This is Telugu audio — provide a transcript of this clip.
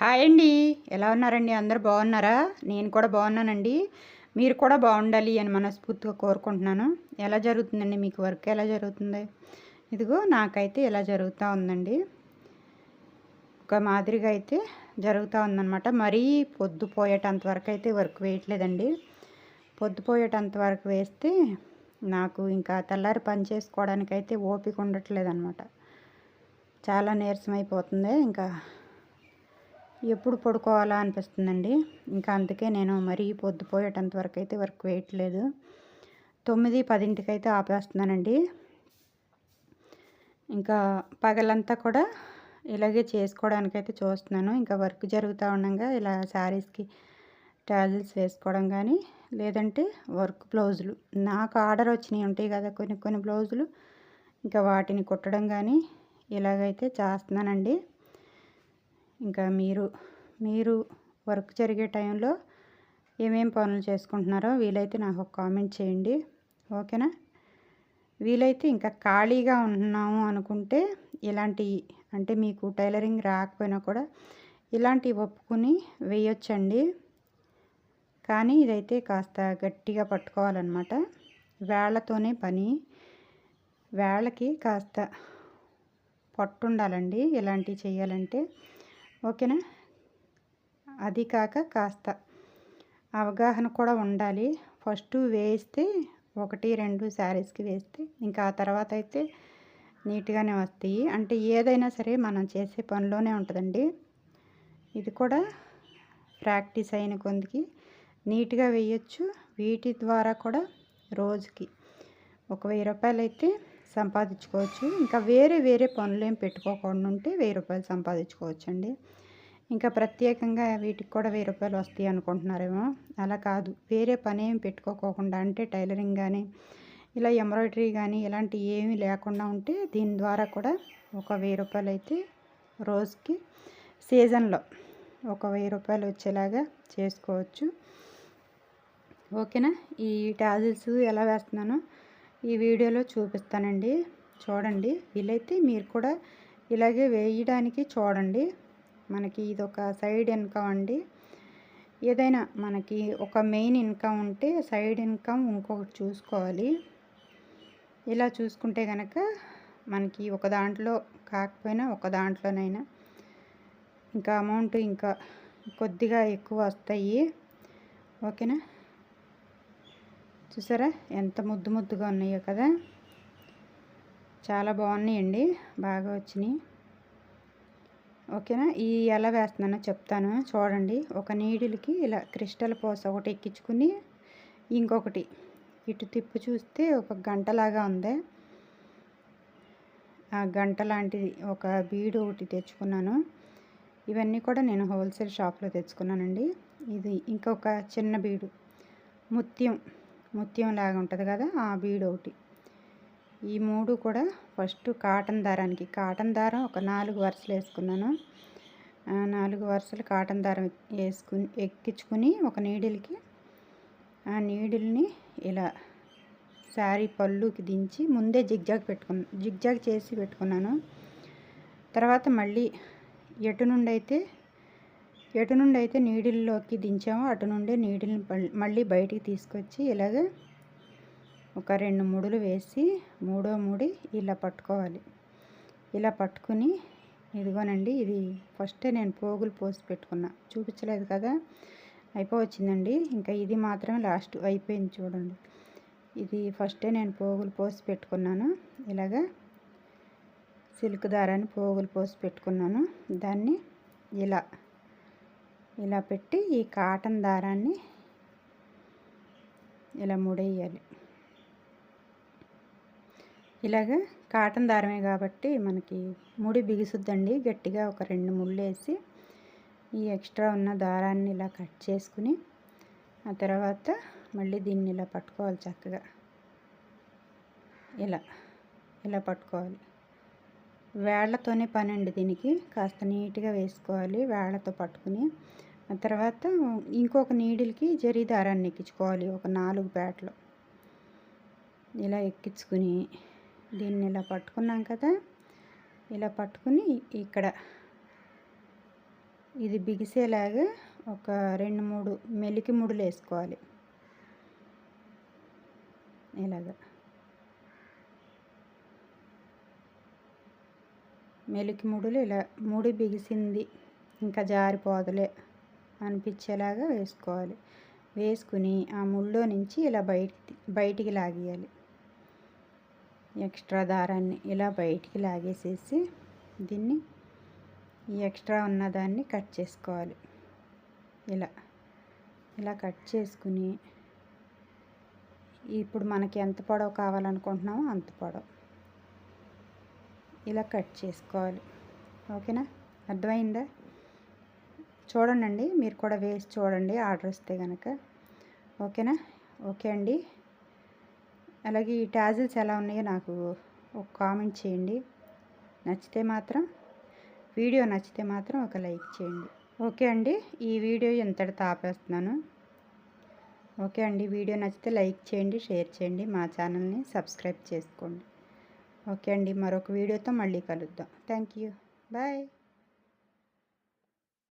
హాయ్ అండి. ఎలా ఉన్నారండి? అందరు బాగున్నారా? నేను కూడా బాగున్నానండి. మీరు కూడా బాగుండాలి అని మనస్ఫూర్తిగా కోరుకుంటున్నాను. ఎలా జరుగుతుందండి మీకు వర్క్? ఎలా జరుగుతుంది? ఇదిగో నాకైతే ఇలా జరుగుతూ ఉందండి. ఒక మాదిరిగా అయితే జరుగుతూ ఉందన్నమాట. మరీ పొద్దుపోయేటంత వరకు అయితే వర్క్ వేయట్లేదండి. పొద్దుపోయేటంత వరకు వేస్తే నాకు ఇంకా తెల్లారి పని చేసుకోవడానికి అయితే ఓపిక ఉండట్లేదు అనమాట చాలా నీరసం అయిపోతుంది. ఇంకా ఎప్పుడు పడుకోవాలా అనిపిస్తుందండి. ఇంకా అందుకే నేను మరీ పొద్దుపోయేటంత వరకు అయితే వర్క్ వేయట్లేదు. తొమ్మిది పదింటికి అయితే ఆపేస్తున్నానండి. ఇంకా పగలంతా కూడా ఇలాగే చేసుకోవడానికైతే చూస్తున్నాను. ఇంకా వర్క్ జరుగుతూ ఉండగా ఇలా శారీస్కి టాజిల్స్ వేసుకోవడం కానీ లేదంటే వర్క్ బ్లౌజులు. నాకు ఆర్డర్ వచ్చినాయి ఉంటాయి కదా కొన్ని కొన్ని బ్లౌజులు. ఇంకా వాటిని కుట్టడం కానీ ఇలాగైతే చేస్తున్నానండి. ఇంకా మీరు మీరు వర్క్ జరిగే టైంలో ఏమేం పనులు చేసుకుంటున్నారో వీలైతే నాకు ఒక కామెంట్ చేయండి. ఓకేనా? వీలైతే ఇంకా ఖాళీగా ఉన్నాము అనుకుంటే ఇలాంటి అంటే మీకు టైలరింగ్ రాకపోయినా కూడా ఇలాంటివి ఒప్పుకుని వేయొచ్చండి. కానీ ఇదైతే కాస్త గట్టిగా పట్టుకోవాలన్నమాట. వేళ్ళతోనే పని. వేళ్ళకి కాస్త పట్టుండాలండి ఇలాంటివి చేయాలంటే. ఓకేనా? అది కాక కాస్త అవగాహన కూడా ఉండాలి. ఫస్ట్ వేస్తే ఒకటి రెండు శారీస్కి వేస్తే ఇంకా ఆ తర్వాత అయితే నీట్గానే వస్తాయి. అంటే ఏదైనా సరే మనం చేసే పనిలోనే ఉంటుందండి. ఇది కూడా ప్రాక్టీస్ అయిన కొందికి నీట్గా వేయచ్చు. వీటి ద్వారా కూడా రోజుకి ఒక వెయ్యి రూపాయలు అయితే సంపాదించుకోవచ్చు. ఇంకా వేరే వేరే పనులు ఏం పెట్టుకోకుండా ఉంటే వెయ్యి రూపాయలు సంపాదించుకోవచ్చు అండి ఇంకా ప్రత్యేకంగా వీటికి కూడా వెయ్యి రూపాయలు వస్తాయి అనుకుంటున్నారేమో. అలా కాదు. వేరే పని ఏం పెట్టుకోకుండా అంటే టైలరింగ్ కానీ ఇలా ఎంబ్రాయిడరీ కానీ ఇలాంటి ఏమీ లేకుండా ఉంటే దీని ద్వారా కూడా ఒక వెయ్యి రూపాయలు అయితే రోజుకి సీజన్లో ఒక వెయ్యి రూపాయలు వచ్చేలాగా చేసుకోవచ్చు. ఓకేనా? ఈ టాజిల్స్ ఎలా వేస్తున్నానో ఈ వీడియోలో చూపిస్తానండి. చూడండి. వీలైతే మీరు కూడా ఇలాగే వేయడానికి చూడండి. మనకి ఇది ఒక సైడ్ ఇన్కమ్ అండి. ఏదైనా మనకి ఒక మెయిన్ ఇన్కమ్ ఉంటే సైడ్ ఇన్కమ్ ఇంకొకటి చూసుకోవాలి. ఇలా చూసుకుంటే కనుక మనకి ఒక దాంట్లో కాకపోయినా ఒక దాంట్లోనైనా ఇంకా అమౌంట్ ఇంకా కొద్దిగా ఎక్కువ వస్తాయి. ఓకేనా? చూసారా? ఎంత ముద్దు ముద్దుగా ఉన్నాయో కదా? చాలా బాగున్నాయండి. బాగా వచ్చినాయి. ఓకేనా? ఈ ఎలా వేస్తున్నానో చెప్తాను. చూడండి. ఒక నీడిల్కి ఇలా క్రిస్టల్ పోస ఒకటి ఎక్కించుకుని ఇంకొకటి. ఇటు తిప్పు చూస్తే ఒక గంటలాగా ఉంది. ఆ గంట లాంటిది. ఒక బీడు ఒకటి తెచ్చుకున్నాను. ఇవన్నీ కూడా నేను హోల్సేల్ షాప్లో తెచ్చుకున్నానండి. ఇది ఇంకొక చిన్న బీడు. ముత్యం. ముత్యం లాగా ఉంటుంది కదా ఆ బీడు ఒకటి. ఈ మూడు కూడా ఫస్ట్ కాటన్ దారానికి. కాటన్ దారం ఒక నాలుగు వరుసలు వేసుకున్నాను. నాలుగు వరుసలు కాటన్ దారం వేసుకుని ఎక్కించుకుని ఒక నీడిల్కి ఆ నీడిల్ని ఇలా శారీ పళ్ళుకి దించి ముందే జిగ్జాగ్ పెట్టుకున్నా జిగ్జాగ్ చేసి పెట్టుకున్నాను. తర్వాత మళ్ళీ ఎటు నుండి అయితే ఎటు నుండి అయితే నీడిల్లోకి దించామో అటు నుండి నీడిల్ని మళ్ళీ బయటికి తీసుకొచ్చి ఇలాగ ఒక రెండు ముడులు వేసి మూడో ముడి ఇలా పట్టుకోవాలి. ఇలా పట్టుకుని ఇదిగోనండి ఇది ఫస్టే నేను పోగులు పోసి పెట్టుకున్నా. చూపించలేదు కదా అయిపోవచ్చిందండి. ఇంకా ఇది మాత్రమే లాస్ట్ అయిపోయింది చూడండి. ఇది ఫస్టే నేను పోగులు పోసి పెట్టుకున్నాను. ఇలాగా సిల్క్ దారాన్ని పోగులు పోసి పెట్టుకున్నాను. దాన్ని ఇలా ఇలా పెట్టి ఈ కాటన్ దారాన్ని ఇలా ముడేయాలి ఇలాగ కాటన్ దారమే కాబట్టి మనకి ముడి బిగుసుద్దండి. గట్టిగా ఒక రెండు ముళ్ళు వేసి ఈ ఎక్స్ట్రా ఉన్న దారాన్ని ఇలా కట్ చేసుకుని ఆ తర్వాత మళ్ళీ దీన్ని ఇలా పట్టుకోవాలి చక్కగా. ఇలా ఇలా పట్టుకోవాలి. వేళ్ళతోనే పని అండి దీనికి. కాస్త నీట్గా వేసుకోవాలి. వేళ్ళతో పట్టుకుని తర్వాత ఇంకొక నీడిల్కి జరీ దారాన్ని ఎక్కించుకోవాలి ఒక నాలుగు పేటలు ఇలా ఎక్కించుకుని దీన్ని ఇలా పట్టుకున్నాం కదా ఇలా పట్టుకుని ఇక్కడ ఇది బిగిసేలాగా ఒక రెండు మూడు మెలికి ముడులు వేసుకోవాలి. ఇలాగా. మెలికి ముడులు ఇలా ముడి బిగిసింది ఇంకా జారిపోదలే. అనిపించేలాగా వేసుకోవాలి. వేసుకుని ఆ ముళ్ళో నుంచి ఇలా బయటి బయటికి లాగేయాలి. ఎక్స్ట్రా దారాన్ని ఇలా బయటికి లాగేసేసి దీన్ని ఈ ఎక్స్ట్రా ఉన్నదాన్ని కట్ చేసుకోవాలి. ఇలా ఇలా కట్ చేసుకుని ఇప్పుడు మనకి ఎంత పొడవు కావాలనుకుంటున్నామో అంత పొడవు. ఇలా కట్ చేసుకోవాలి. ఓకేనా? అర్థమైందా? చూడండి మీరు కూడా వేసి చూడండి ఆర్డర్ వస్తే కనుక ఓకేనా? ఓకే అండి. అలాగే ఈ టాజిల్స్ ఎలా ఉన్నాయో నాకు ఒక కామెంట్ చేయండి. నచ్చితే మాత్రం వీడియో నచ్చితే మాత్రం ఒక లైక్ చేయండి. ఓకే అండి. ఈ వీడియో ఎంతటితో ఆపేస్తున్నాను ఓకే అండి. వీడియో నచ్చితే లైక్ చేయండి షేర్ చేయండి మా ఛానల్ని సబ్స్క్రైబ్ చేసుకోండి. ఓకే అండి. మరొక వీడియోతో మళ్ళీ కలుద్దాం. Thank you. బాయ్.